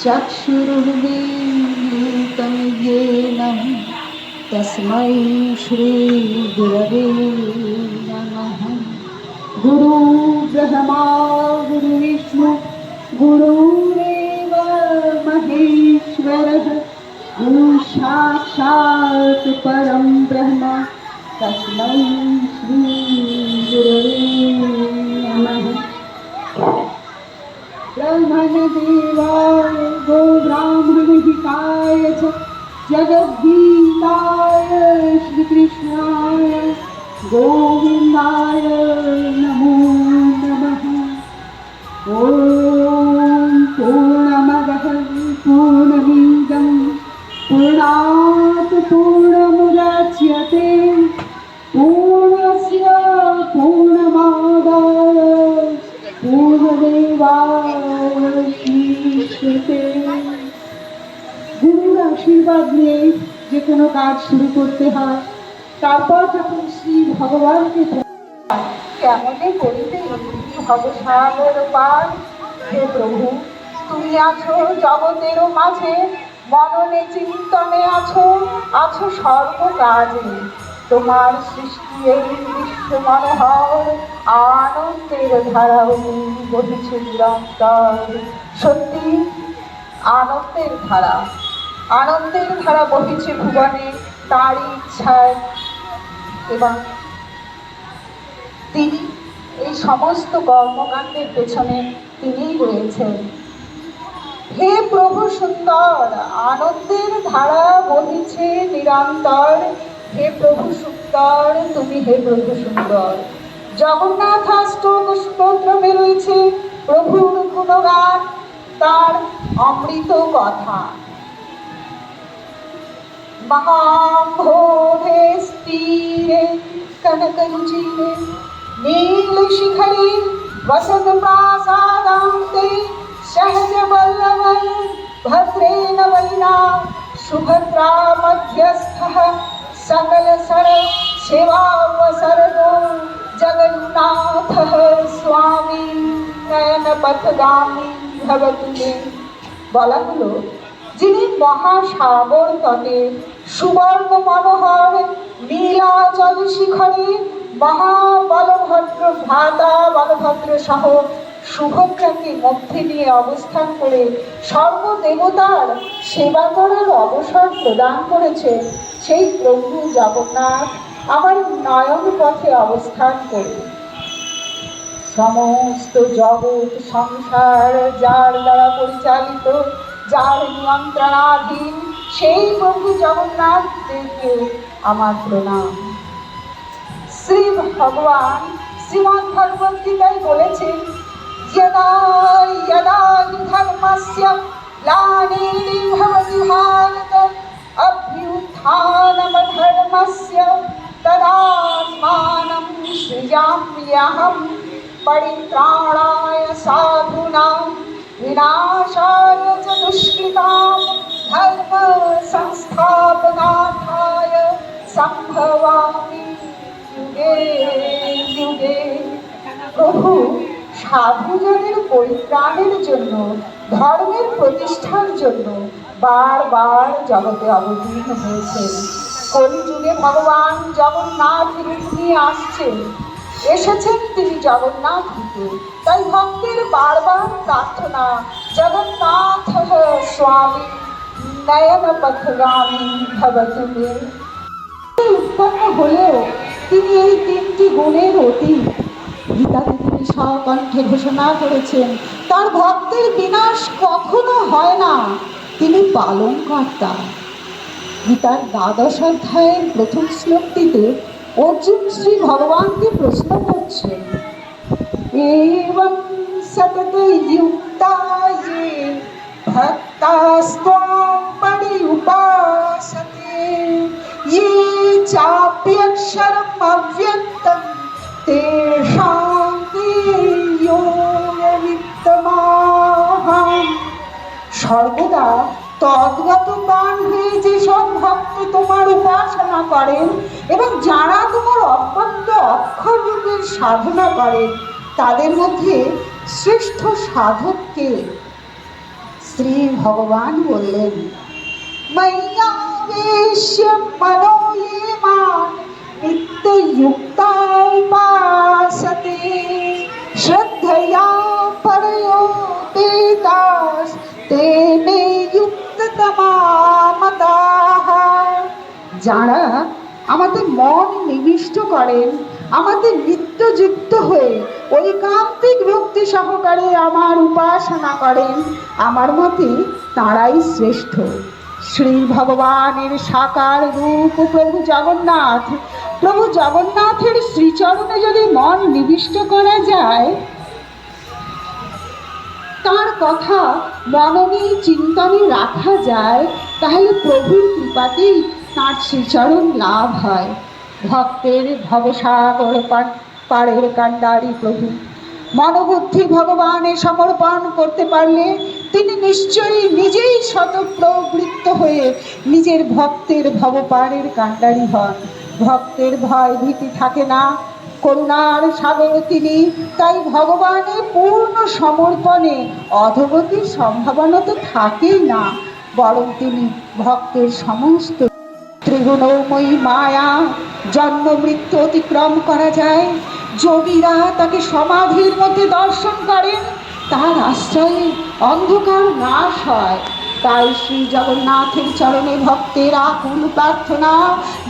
चक्षुरुर्वीतमिगेनं तस्मै श्रीगुरवे नमः। गुरुब्रह्मा गुरुविष्णु गुरुरेव महेश्वरः गुरुसाक्षात् परं ब्रह्म। तस्मै श्रीगुरवे ब्रह्मणदेवाय गो ब्राह्मणहिताय च जगद्गीताय श्रीकृष्णाय गोविन्दाय ভবসাগর পার হে প্রভু, তুমি আছো জগতেরও মাঝে, মননে চিন্তনে আছো আছো সর্বকাজে। তোমার সৃষ্টি এই বিশ্ব মনোহর, আনন্দের ধারা বহিছে নিরন্তর। সত্যি, আনন্দের ধারা। আনন্দের ধারা বহিছে ভুবনে, তার ইচ্ছায়। এবং তিনি এই সমস্ত কর্মকাণ্ডের পেছনে তিনিই রয়েছেন। হে প্রভু সুন্দর, আনন্দের ধারা বহিছে নিরন্তর। হে প্রভু সুন্দর, তুমি হে প্রভু সুন্দর। জগন্নাথ স্তোত্রমে রয়েছে প্রভুর গুণগান, তার অমৃত কথা। মহাম্ভোরে স্থিরে কনকরুচিরে नीलशिखरे वसन्तप्रासादान्ते सहजवल्लभं भद्रेण वैना सुभद्रा मध्यस्थः सकलसर सेवावसरदो जगन्नाथः स्वामी नयनपथगामी भवतु मे বলা হলো যিনি মহাসাগর তটে সুবর্ণ মনোহর নীলাচল শিখরে মহাবলভদ্র ভ্রাতা বলভদ্র সহ সুভদ্রাকে মধ্যে নিয়ে অবস্থান করে সর্বদেবতার সেবা করার অবসর প্রদান করেছে। সেই প্রভু জগন্নাথ আমার নয়ন পথে অবস্থান করে। সমস্ত জগৎ সংসার, যার দ্বারা পরিচালিত, যার নিয়ন্ত্রণাধীন, সেই প্রভু জগন্নাথ দেবকে আমার প্রণাম। শ্রী ভগবান শ্রীমৎ ভগবত গীতায় বলেছেন यदा यदा हि धर्मस्य ग्लानिर्भवति भारत अभ्युत्थानमधर्मस्य तदात्मानं सृजाम्यहं परित्राणाय साधूनां विनाशाय च दुष्कृतां धर्म संस्थापनार्थाय सम्भवामि প্রভু, সাধুজনের পরিত্রাণের জন্য, ধর্মের প্রতিষ্ঠার জন্য বারবার জগতে অবতীর্ণ হয়েছেন কলিযুগে ভগবান জগন্নাথ নিয়ে আসছেন এসেছেন তিনি জগন্নাথ রূপে তাই ভক্তের বারবার প্রার্থনা, জগন্নাথ স্বামী নয়ন পথগামী ভবতু উৎপন্ন হলেও তিনি এই তিনটি গুণের অতি। গীতা তিনি স্বকণ্ঠে ঘোষণা করেছেন, তার ভক্তের বিনাশ কখনো হয় না। তিনি পালন কর্তা গীতার দ্বাদশ অধ্যায়ের প্রথম শ্লোকটিতে অর্জুন শ্রী ভগবানকে প্রশ্ন করছেন, এবং সতত ভক্তাস্তম পরিউপাসতে। യും ചാപ്യക്ഷരമവ്യക്തം തേഷാം সর্বদা তদ্গত প্রাণ হয়ে যেসব ভক্ত তোমার উপাসনা করেন এবং যারা তোমার অব্যক্ত অক্ষর রূপের সাধনা করে তাদের মধ্যে শ্রেষ্ঠ সাধককে শ্রী ভগবান বললেন, মাইয়া বেশ্য মনো ये मान नित्ययुक्ता उपासते श्रद्धया परयो ते दास ते मे युक्ततमा মতাঃ যারা আমাদের মন নিবিষ্ট করেন আমাদের নিত্যযুক্ত হয়ে ঐকান্তিক ভক্তি সহকারে আমার উপাসনা করেন আমার মতে তাঁরাই শ্রেষ্ঠ শ্রী ভগবানের সাকার রূপ, প্রভু জগন্নাথ, প্রভু জগন্নাথের শ্রীচরণে যদি মন নিবিষ্ট করা যায়, তার কথা মননে চিন্তনে রাখা যায়, তাহলে প্রভুর কৃপাতেই তার শ্রীচরণ লাভ হয়। ভক্তের ভবসাগর পাড়ের কাণ্ডারি প্রভু, মনোবুদ্ধি ভগবানে সমর্পণ করতে পারলে তিনি নিশ্চয়ই নিজেই শতপ্রবৃত্ত হয়ে নিজের ভক্তের ভবপাড়ের কাণ্ডারি হন। ভক্তের ভয় ভীতি থাকে না। করুণার সাগর তিনি, তাই ভগবানের পূর্ণ সমর্পণে অধগতির সম্ভাবনা তো থাকেই না, বরং তিনি ভক্তের সমস্ত ত্রিগুণময়ী মায়া, জন্ম মৃত্যু অতিক্রম করা যায়। যোগীরা তাকে সমাধির মধ্যে দর্শন করেন। তার আশ্রয়ে অন্ধকার নাশ হয়। তাই শ্রী জগন্নাথের চরণে ভক্তের আকুল প্রার্থনা,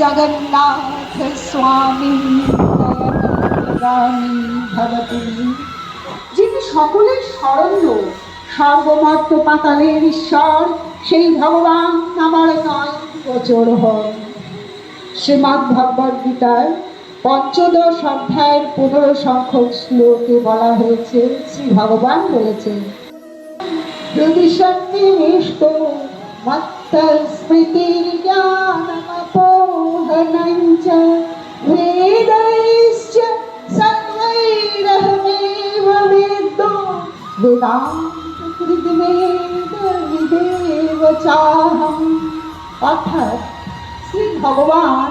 জগন্নাথ স্বামী যিনি সকলের শরণ্য সর্বমর্ত পাতালের ঈশ্বর, সেই ভগবান আমার নয় গোচর হন শ্রীমদ্ ভগবদ গীতার পঞ্চদশ অধ্যায়ের পনেরো সংখ্যক শ্লোকে বলা হয়েছে, শ্রী ভগবান বলেছেন, যদি শক্তি নিষ্ঠ মত্তস্মৃতির্জ্ঞানমপোহনঞ্চ वेदैश्च सर्वैरहमेव वेद्दो वेदान्तकृद्वेदविदेव चाहम् অর্থাৎ শ্রী ভগবান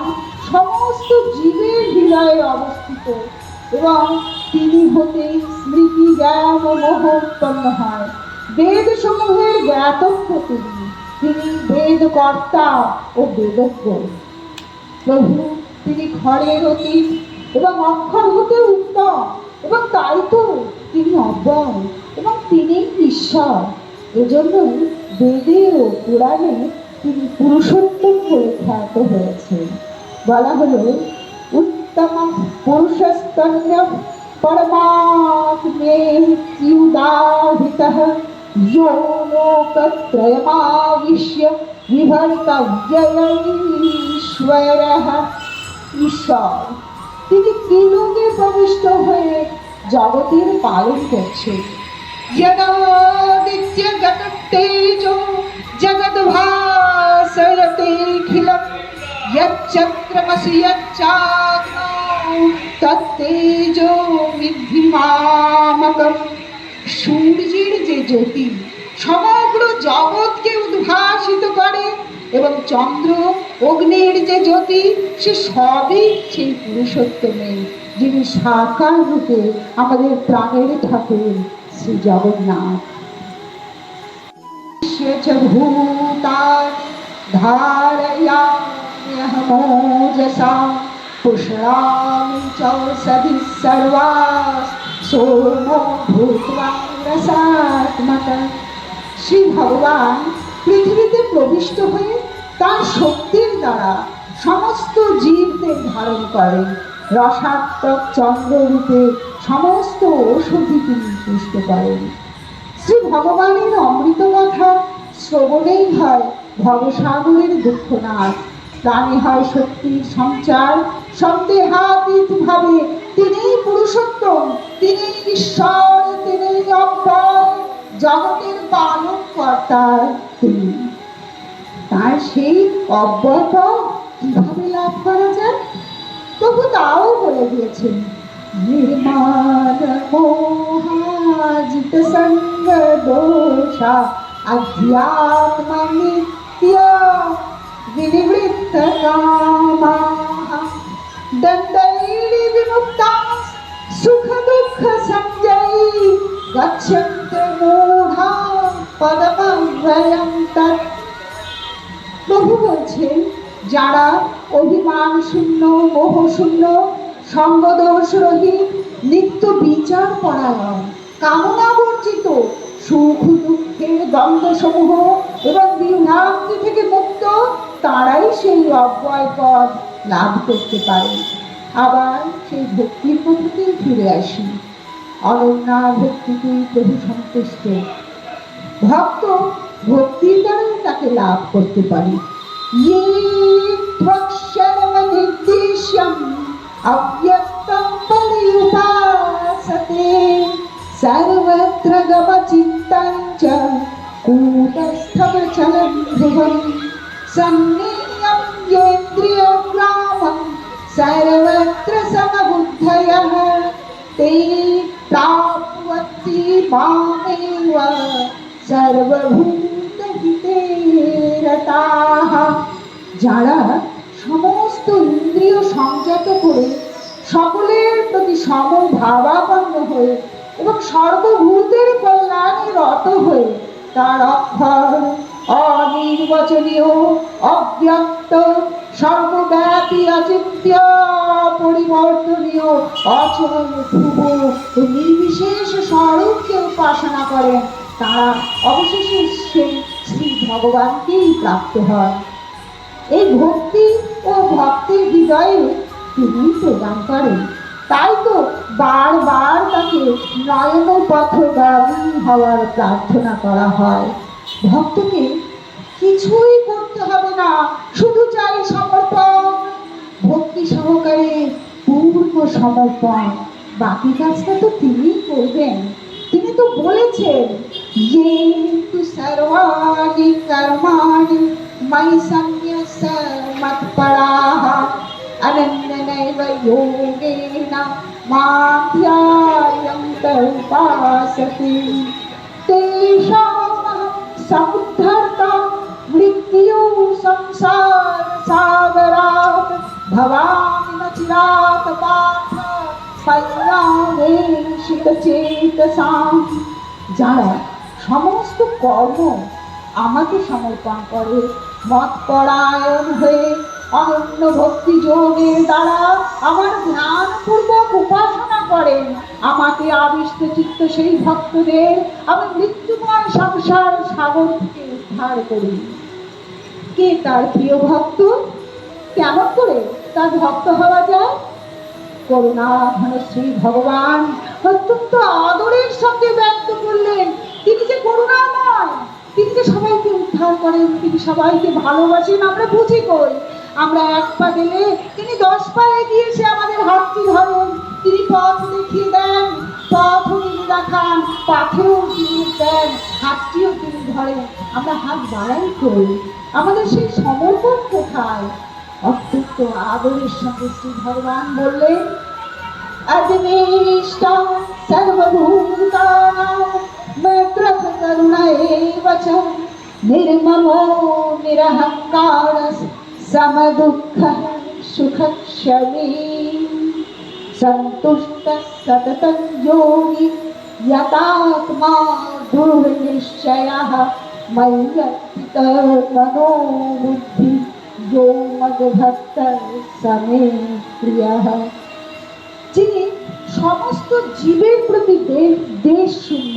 সমস্ত জীবের হৃদয়ে অবস্থিত এবং তিনি হতে স্মৃতি জ্ঞান ও মোহ উৎপন্ন হয়। বেদ সমূহের জ্ঞাতজ্ঞ তিনি তিনি বেদ কর্তা ও বেদজ্ঞ। প্রভু, তিনি ঘরের অতীত এবং অক্ষর হতে উত্তম এবং তাই তো তিনি অব্যয় এবং তিনি ঈশ্বর। এজন্যই বেদে ও পুরাণে তিনি পুরুষোত্তম বলে খ্যাত হয়েছেন। বলা হল উত্তম পুরুষস্তন্য परमात्मेत्युदाहितः यो लोकत्रयमाविश्य বিভর্তব্যয়ীশ্বরः ঈশ্বর, তিনি ত্রিলোকে প্রবিষ্ট হয়ে জগতের পালন করছে জগদিত্য জগতেজ জগৎ यच्चक्रमसि यच्चाग्नौ তত্তেজো বিদ্ধি মামকম সূর্যের যে জ্যোতি সমগ্র জগৎকে উদ্ভাসিত করে এবং চন্দ্র অগ্নির যে জ্যোতি সে সবই সেই পুরুষোত্তমের যিনি সাকার রূপে আমাদের প্রাণের ঠাকুর শ্রী জগন্নাথ च भूतानि धारयाम्यहमोजसा पुष्णामि चौषधिः सर्वास् सोमो भूत्वा रसात्मक শ্রী ভগবান পৃথিবীতে প্রবিষ্ট হয়ে তার শক্তির দ্বারা সমস্ত জীবদের ধারণ করেন রসাত্মক চন্দ্ররূপে সমস্ত ঔষধি তিনি পুষ্ট করেন শ্রী ভগবানের অমৃত কথা শ্রবণেই হয় ভবসাগরের দুঃখনাশ প্রাণে হয় শক্তির সঞ্চার, সন্দেহাতীতভাবে তিনি পুরুষোত্তম তিনি ঈশ্বর তিনি জগতের পালন কর্তার তিনি। তার সেই অব্যয়টা কীভাবে লাভ করা যায়? তবু তাও বলে দিয়েছেন, নির্মাণ মোহাজিত সঙ্গ দোষা আধ্যাত্ম নিত্য विनिवृत्त कामा दण्डैः विमुक्ता सुख दुःख सञ्जयी गच्छन्त मूढा पदमं ভয়ং তৎ প্রভু বলছেন যারা অভিমান শূন্য মোহ শূন্য সঙ্গদোষ রহিত নিত্য বিচার পরায়ণ কামনা বর্জিত সুখ দুঃখের দ্বন্দ্ব সমূহ এবং বিভ্রান্তি থেকে মুক্ত তারাই সেই অব্যয় পদ লাভ করতে পারে আবার সেই ভক্তির পদ্ধতিই ফিরে আসি অনন্যা ভক্তিতেই প্রভু সন্তুষ্ট ভক্ত ভক্তির দ্বারাই তাকে লাভ করতে পারে ये त्वक्षरमनिर्देश्यम् अव्यक्तं पर्युपासते सर्वत्र गमचित्तं च कूटस्थमचलं ध्रुवं സന്നിയം യേന്ദ്രിയോഗ്രാമം സർവത്ര സമബുദ്ധയഃ തേ പ്രാപ്വത്തി മാമേവ সর্বভূতহিতে যারা সমস্ত ইন্দ্রিয় সংযত করে সকলের প্রতি সমভাবাপন্ন হয়ে এবং সর্বভূতের কল্যাণে রত হয়ে তার অক্ষর অনির্বচনীয় অব্যক্ত, সর্বব্যাপী অচিন্ত্য, পরিবর্তনীয় অচল ধ্রুব। নির্বিশেষ স্বরূপকে উপাসনা করেন, তারা অবশেষে সেই শ্রী ভগবানকেই প্রাপ্ত হয়। এই ভক্তি ও ভক্তের হৃদয়ে তিনি প্রদান করেন। তাই তো বারবার তাকে নয়ন পথগামী হওয়ার প্রার্থনা করা হয়। ভক্তকে কিছুই করতে হবে না, শুধু চাই সমর্পণ। ভক্তি সহকারে পূর্ণ সমর্পণ। বাকি কাজটা তো তিনি করবেন। তিনি তো বলেছেন যে তু সর্বাণি কর্মাণি, মাই সম্যস মত পড়াহ অনন্যনৈব যোগেন মাধ্যয়ন্ত উপাসতি তেষাং समुद्धर्ता मृत्यो संसारसागरात् भवामि न चिरात् पार्थ পল্লাবেশিতচেতসাম যারা সমস্ত কর্ম আমাকে সমর্পণ করে মত পরায়ণ হয়ে অনন্য ভক্তি যোগের দ্বারা আমার ধ্যানপূর্বক উপাসনা করেন। আমাকে আবিষ্ট চিত্ত সেই ভক্তদের আমি মৃত্যুময় সংসার সাগর থেকে উদ্ধার করি। কে তার প্রিয় ভক্ত? কেমন করে তার ভক্ত হওয়া যায়? করুণা ঘন শ্রী ভগবান অত্যন্ত আদরের সঙ্গে ব্যক্ত করলেন। তিনি যে করুণাময়, তিনি যে সবাইকে উদ্ধার করেন, তিনি সবাইকে ভালোবাসেন, আমরা বুঝি কই। আমরা এক পা গেলে তিনি দশ পা এগিয়ে এসে আমাদের হাতটি ধরেন তিনি পথ দেখিয়ে দেন পথও তিনি দেখান পাথেও তিনি দেন হাতটিও তিনি ধরেন আমরা হাত বাড়াই কই আমাদের সেই সমর্পণ কোথায় অত্যন্ত আদরের সঙ্গে শ্রী ভগবান বললেন अग्निष्टा सर्वभूतानां मैत्रः करुण एव च निर्ममो निरहङ्कार समदुःखः सुखक्षमी सन्तुष्टः सततं योगी यतात्मा दृढनिश्चयः मय्यर्पितो मनोबुद्धि यो मद्भक्तः समे प्रियः যিনি সমস্ত জীবের প্রতি দে- দেশ শূন্য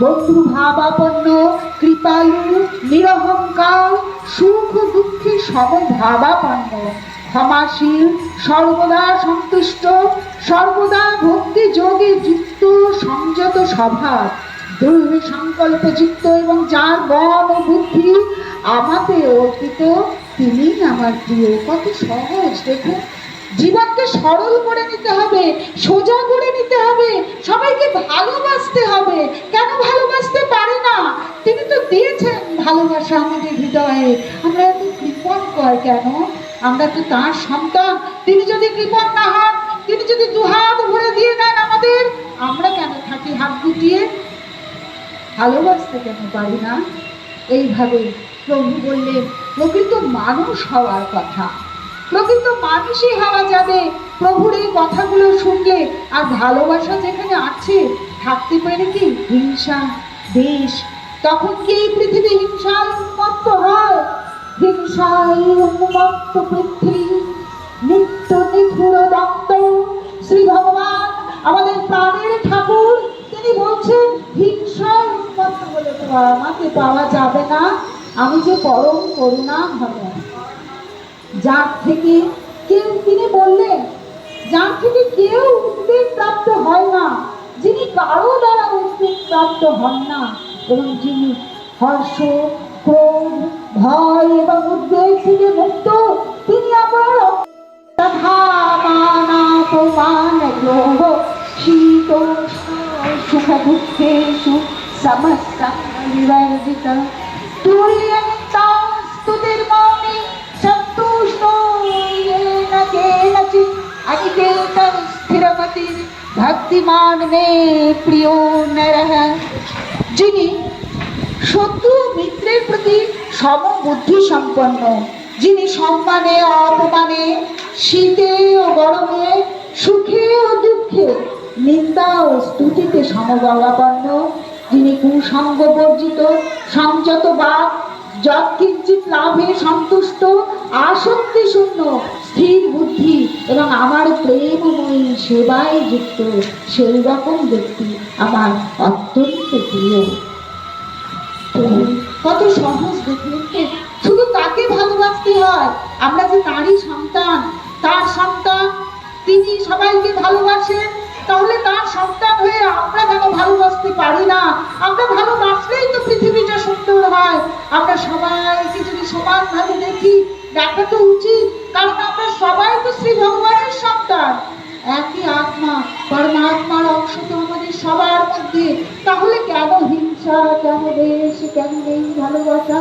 বন্ধু ভাবাপন্ন কৃপালু নিরহংকার সুখ দুঃখে সমভাবাপন্ন। ক্ষমাশীল, সর্বদা সন্তুষ্ট, সর্বদা ভক্তি যোগে যুক্ত, সংযত স্বভাব। দৃঢ় সংকল্প যুক্ত এবং যার মন ও বুদ্ধি আমাতে অর্পিত, তিনি আমার প্রিয়। কত সহজ, দেখুন। জীবনকে সরল করে নিতে হবে, সোজা করে নিতে হবে, সবাইকে ভালোবাসতে হবে। কেন ভালোবাসতে পারে না? তিনি তো দিয়েছেন ভালোবাসা আমাদের হৃদয়ে। আমরা এত কৃপণ কর কেন? আমরা তো তার সন্তান। তিনি যদি কৃপণ না হন, তিনি যদি দুহাত ভরে দিয়ে নেন আমাদের, আমরা কেন থাকি হাত গুটিয়ে? ভালোবাসতে কেন পারি না? এইভাবে প্রভু বললেন, প্রকৃত মানুষ হওয়ার কথা। প্রকৃত মানুষই হওয়া যাবে। প্রভুর এই কথাগুলো শুনলে আর ভালোবাসা যেখানে আছে, থাকতে পারে কি হিংসা, দেশ? তখন কি এই পৃথিবী হিংসায় উন্মত্ত হয়? হিংসায় উন্মত্ত পৃথিবী, নিত্য নিঠুর দত্ত। শ্রী ভগবান, আমাদের প্রাণের ঠাকুর, তিনি বলছেন, হিংসায় উন্মত্ত বলে তো আমাকে পাওয়া যাবে না। আমি যে পরম করুণা হবে যার থেকে কেউ, তিনি বললেন, যার থেকে কেউ উদ্বেগ প্রাপ্ত হয় না, যিনি কারও দ্বারা উদ্বেগ প্রাপ্ত হন না এবং যিনি হর্ষ, ক্রোধ, ভয় এবং উদ্বেগ থেকে মুক্ত, তিনি শীত সুখ দুঃখেষু সমস্ত বিবর্জিত তুল্যন্তাং স্তুতির্মৌনি ভক্তিমান মে প্রিয় নরহ। যিনি শত্রু মিত্রের প্রতি সমবুদ্ধি সম্পন্ন, যিনি সম্মানে, অপমানে, শীতে ও গরমে, সুখে ও দুঃখে নিন্দা ও স্তুতিতে সমবগাপন্ন যিনি কুসঙ্গ বর্জিত, সংযত বাক যৎকিঞ্চিত লাভে সন্তুষ্ট, আসক্তি শূন্য স্থির বুদ্ধি এবং আমার প্রেমময়ী সেবায় যুক্ত সেই রকম ব্যক্তি আমার অত্যন্ত প্রিয়। কত সহজ দেখলেন শুধু তাকে ভালোবাসতে হয়। আমরা যে তারই সন্তান তার সন্তান তিনি সবাইকে ভালোবাসেন তাহলে তার সন্তান হয়ে আমরা কেন ভালোবাসতে পারি না? আমরা ভালোবাসলেই তো পৃথিবীটা সুন্দর হয়। আমরা সবাইকে যদি সমানভাবে দেখি দেখা তো উচিত, কারণ আমরা সবাই তো শ্রী ভগবানের সন্তান। একই আত্মা, পরমাত্মার অংশ তো আমাদের সবার মধ্যে। তাহলে কেন হিংসা, কেন দেশ, কেন নেই ভালোবাসা?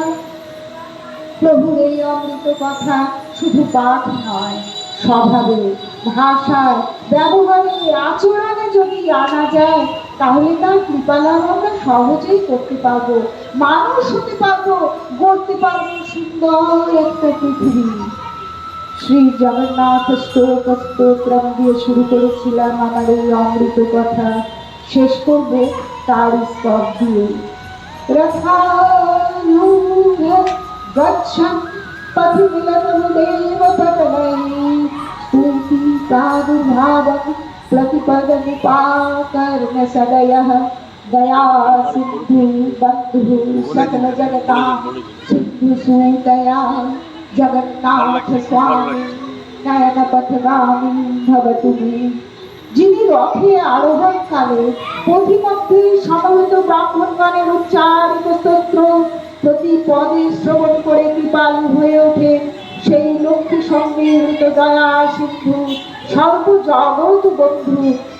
প্রভুর এই অমৃত কথা শুধু পাঠ নয়, স্বভাবে, ভাষায়, ব্যবহারে, আচরণে যদি আনা যায়, তাহলে তার কৃপালাভ আমরা সহজেই করতে পারব, মানুষ হতে পারব। গড়তে পারবো সুন্দর একটা পৃথিবী শ্রী জগন্নাথ স্তোক স্তোত্রম দিয়ে শুরু করেছিলাম আমার এই অমৃত কথা শেষ করবো তার স্তব দিয়ে रथारूढ गच्छन् पथिमिलनमुदेव पतनैः स्तूति प्रादुर्भावं प्रतिपदमुपाकर्ण सदयः दया सिन्धु बन्धुः सकलजगतां सिन्धुसूतया जगन्नाथ स्वामी नयनपथगामी भवतु मे যিনি রথে আরোহণ কালে পথিমধ্যে সমবেত ব্রাহ্মণগণের উচ্চারিত স্তোত্র প্রতি পদে শ্রবণ করে কৃপালু হয়ে ওঠে সেই লক্ষ্মী সম্মিলিত দয়া সিন্ধু সর্ব জগৎ বন্ধু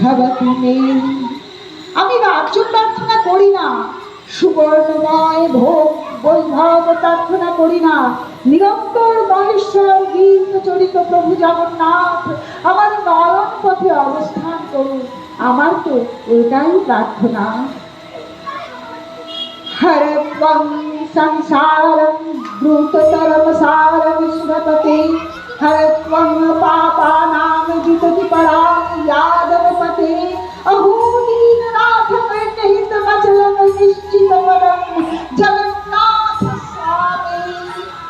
ভবতু নেই আমি রাজ্য প্রার্থনা করি না, সুবর্ণময় ভোগ বৈভব প্রার্থনা করি না, নিরন্তর মহেশ্বর গীত চরিত প্রভু জগন্নাথ, আমার নয়ন পথে অবস্থান করুন, আমার তো এটাই প্রার্থনা। হরপং সংসারং দ্রুততরম সারং সুরপতে হরত্বং পাপানা পাপানাম জিততি পরাং यादवपते अहो दीननाथ हित मचलं निश्चितपदं जगन्नाथ स्वामी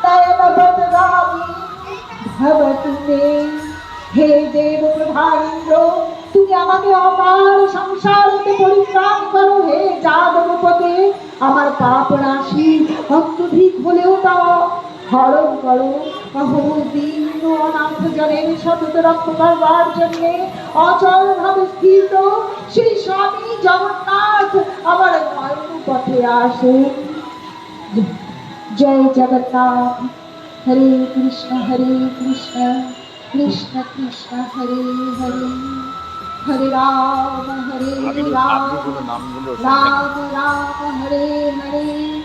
नयनपदगामी भवतु मे হে দেব প্রধানেন্দ্র তুমি আমাকে অপার সংসার হতে পরিত্রাণ করো হে যাদবপতে আমার পাপ রাশি অত্যধিক হলেও তা হরণ করো। অহো দীন অনাথ জনের সতত রক্ত করবার জন্যে অচল ভাবে স্থিত শ্রী স্বামী জগন্নাথ আমার নয়ন পথে আসুন। জয় জগন্নাথ। হরে কৃষ্ণ হরে কৃষ্ণ কৃষ্ণ কৃষ্ণ হরে হরে। হরে রাম হরে রাম। রাম রাম হরে হরে।